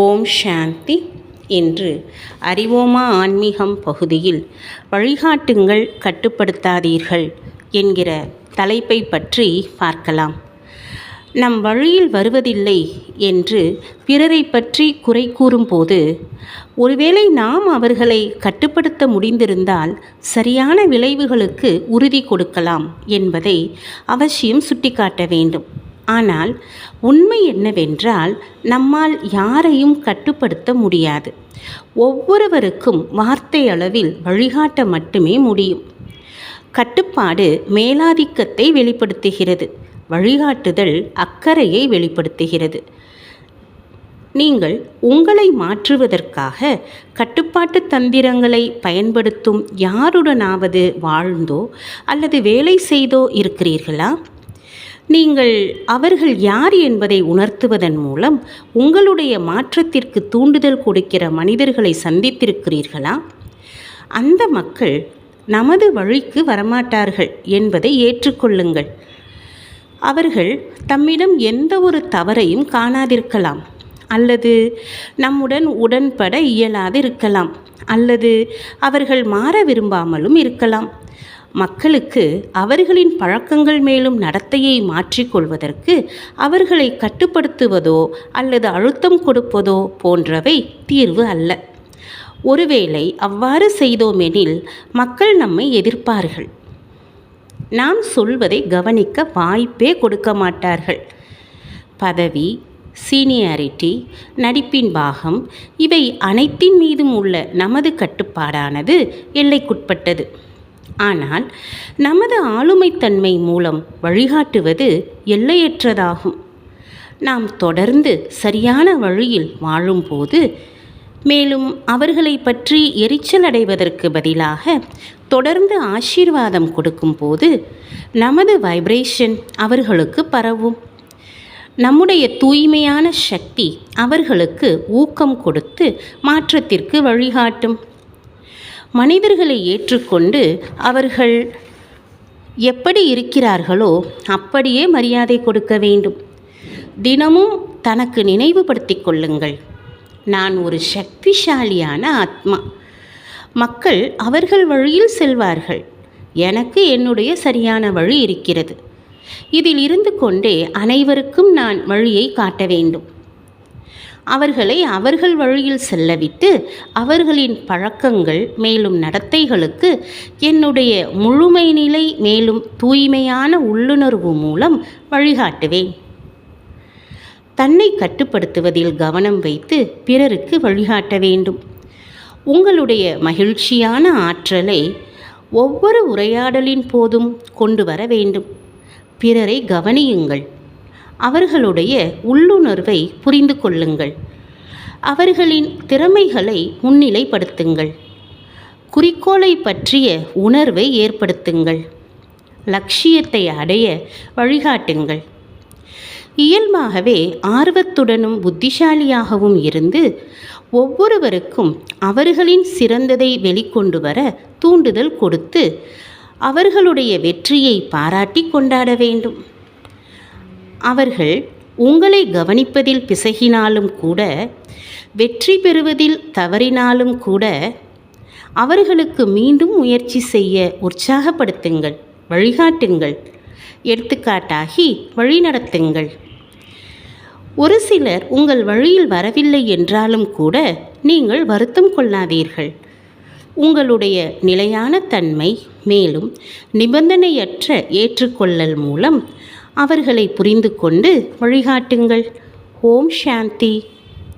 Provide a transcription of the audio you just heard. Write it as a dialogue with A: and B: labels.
A: ஓம் சாந்தி என்று அறிவோமா ஆன்மீகம் பகுதியில் வழிகாட்டுங்கள் கட்டுப்படுத்தாதீர்கள் என்கிற தலைப்பை பற்றி பார்க்கலாம். நம் வழியில் வருவதில்லை என்று பிறரை பற்றி குறை கூறும்போது ஒருவேளை நாம் அவர்களை கட்டுப்படுத்த முடிந்திருந்தால் சரியான விளைவுகளுக்கு உறுதி கொடுக்கலாம் என்பதை அவசியம் சுட்டிக்காட்ட வேண்டும். ஆனால் உண்மை என்னவென்றால் நம்மால் யாரையும் கட்டுப்படுத்த முடியாது. ஒவ்வொருவருக்கும் வார்த்தை அளவில் வழிகாட்ட மட்டுமே முடியும். கட்டுப்பாடு மேலாதிக்கத்தை வெளிப்படுத்துகிறது. வழிகாட்டுதல் அக்கறையை வெளிப்படுத்துகிறது. நீங்கள் உங்களை மாற்றுவதற்காக கட்டுப்பாட்டு தந்திரங்களை பயன்படுத்தும் யாருடனாவது வாழ்ந்தோ அல்லது வேலை செய்தோ இருக்கிறீர்களா? நீங்கள் அவர்கள் யார் என்பதை உணர்த்துவதன் மூலம் உங்களுடைய மாற்றத்திற்கு தூண்டுதல் கொடுக்கிற மனிதர்களை சந்தித்திருக்கிறீர்களா? அந்த மக்கள் நமது வழிக்கு வரமாட்டார்கள் என்பதை ஏற்றுக்கொள்ளுங்கள். அவர்கள் தம்மிடம் எந்த ஒரு தவறையும் காணாதிருக்கலாம். அல்லது நம்முடன் உடன்பட இயலாது இருக்கலாம் அல்லது அவர்கள் மாற விரும்பாமலும் இருக்கலாம். மக்களுக்கு அவர்களின் பழக்கங்கள் மேலும் நடத்தையை மாற்றிக்கொள்வதற்கு அவர்களை கட்டுப்படுத்துவதோ அல்லது அழுத்தம் கொடுப்பதோ போன்றவை தீர்வு அல்ல. ஒருவேளை அவ்வாறு செய்தோமெனில் மக்கள் நம்மை எதிர்ப்பார்கள். நாம் சொல்வதை கவனிக்க வாய்ப்பே கொடுக்க மாட்டார்கள். பதவி சீனியாரிட்டி நடிப்பின் பாகம் இவை அனைத்தின் மீதும் உள்ள நமது கட்டுப்பாடானது எல்லைக்குட்பட்டது. ஆனால் நமது ஆளுமைத்தன்மை மூலம் வழிகாட்டுவது எல்லையற்றதாகும். நாம் தொடர்ந்து சரியான வழியில் வாழும்போது மேலும் அவர்களை பற்றி எரிச்சல் அடைவதற்கு பதிலாக தொடர்ந்து ஆசீர்வாதம் கொடுக்கும்போது நமது வைப்ரேஷன் அவர்களுக்கு பரவும். நம்முடைய தூய்மையான சக்தி அவர்களுக்கு ஊக்கம் கொடுத்து மாற்றத்திற்கு வழிகாட்டும். மனிதர்களை ஏற்றுக்கொண்டு அவர்கள் எப்படி இருக்கிறார்களோ அப்படியே மரியாதை கொடுக்க வேண்டும். தினமும் தனக்கு நினைவுபடுத்தி கொள்ளுங்கள். நான் ஒரு சக்திசாலியான ஆத்மா. மக்கள் அவர்கள் வழியில் செல்வார்கள். எனக்கு என்னுடைய சரியான வழி இருக்கிறது. இதில் இருந்து கொண்டே அனைவருக்கும் நான் வழியை காட்ட வேண்டும். அவர்களை அவர்கள் வழியில் செல்லவிட்டு அவர்களின் பழக்கங்கள் மேலும் நடத்தைகளுக்கு என்னுடைய முழுமை நிலை மேலும் தூய்மையான உள்ளுணர்வு மூலம் வழிகாட்டுவேன். தன்னை கட்டுப்படுத்துவதில் கவனம் வைத்து பிறருக்கு வழிகாட்ட வேண்டும். உங்களுடைய மகிழ்ச்சியான ஆற்றலை ஒவ்வொரு உரையாடலின் போதும் கொண்டு வர வேண்டும். பிறரை கவனியுங்கள். அவர்களுடைய உள்ளுணர்வை புரிந்து கொள்ளுங்கள். அவர்களின் திறமைகளை முன்னிலைப்படுத்துங்கள். குறிக்கோளை பற்றிய உணர்வை ஏற்படுத்துங்கள். லட்சியத்தை அடைய வழிகாட்டுங்கள். இயல்பாகவே ஆர்வத்துடனும் புத்திசாலியாகவும் இருந்து ஒவ்வொருவருக்கும் அவர்களின் சிறந்ததை வெளிக்கொண்டு வர தூண்டுதல் கொடுத்து அவர்களுடைய வெற்றியை பாராட்டி கொண்டாட வேண்டும். அவர்கள் உங்களை கவனிப்பதில் பிசகினாலும் கூட வெற்றி பெறுவதில் தவறினாலும் கூட அவர்களுக்கு மீண்டும் முயற்சி செய்ய உற்சாகப்படுத்துங்கள் வழிகாட்டுங்கள் எடுத்துக்காட்டாகி வழிநடத்துங்கள் ஒரு சிலர் உங்கள் வழியில் வரவில்லை என்றாலும் கூட நீங்கள் வருத்தம் கொள்ளாதீர்கள். உங்களுடைய நிலையான தன்மை மேலும் நிபந்தனையற்ற ஏற்றுக்கொள்ளல் மூலம் அவர்களை புரிந்து கொண்டு வழிகாட்டுங்கள். ஓம் சாந்தி.